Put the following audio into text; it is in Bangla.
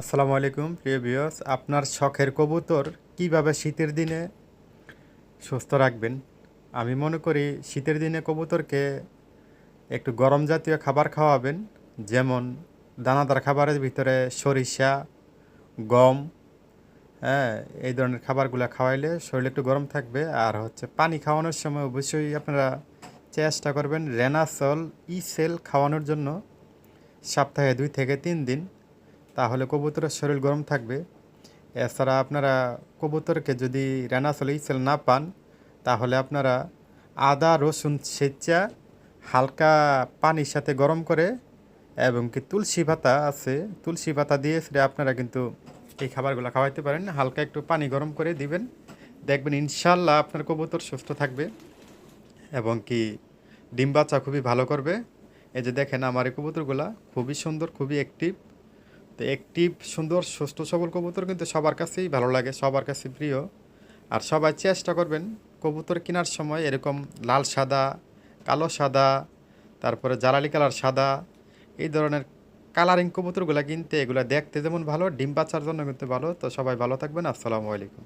আসসালামু আলাইকুম, প্রিয় ভিউয়ার্স। আপনার শখের কবুতর কীভাবে শীতের দিনে সুস্থ রাখবেন? আমি মনে করি শীতের দিনে কবুতরকে একটু গরম জাতীয় খাবার খাওয়াবেন, যেমন দানাদার খাবারের ভিতরে সরিষা, গম হ্যাঁ এই ধরনের খাবারগুলো খাওয়াইলে শরীর একটু গরম থাকবে। আর হচ্ছে পানি খাওয়ানোর সময় অবশ্যই আপনারা চেষ্টা করবেন রেনাসল ই সেল খাওয়ানোর জন্য সপ্তাহে দুই থেকে তিন দিন কবুতরের শরীর গরম থাকবে। এছাড়া আপনারা কবুতরকে যদি রেনাসল ইসেল না পান, তাহলে আপনারা আদা, রসুন সেচা হালকা পানির সাথে গরম করে এবং কি তুলসী পাতা আছে, তুলসী পাতা দিয়ে সেটা আপনারা কিন্তু এই খাবারগুলো খাওয়াইতে পারেন। হালকা একটু পানি গরম করে দিবেন। দেখবেন ইনশাল্লাহ আপনার কবুতর সুস্থ থাকবে এবং কি ডিম বাচ্চা খুবই ভালো করবে। এই যে দেখেন আমার এই কবুতরগুলা খুবই সুন্দর, খুবই অ্যাক্টিভ তো একটি সুন্দর, সুস্থ, সবল কবুতর কিন্তু সবার কাছেই ভালো লাগে, সবার কাছে প্রিয়। আর সবাই চেষ্টা করবেন কবুতর কেনার সময় এরকম লাল সাদা, কালো সাদা, তারপরে জ্বালালি কালার সাদা, এই ধরনের কালারিং কবুতরগুলো কিনতে এগুলো দেখতে যেমন ভালো, ডিম বাচ্চার জন্য কিন্তু ভালো। তো সবাই ভালো থাকবেন, আসসালামু আলাইকুম।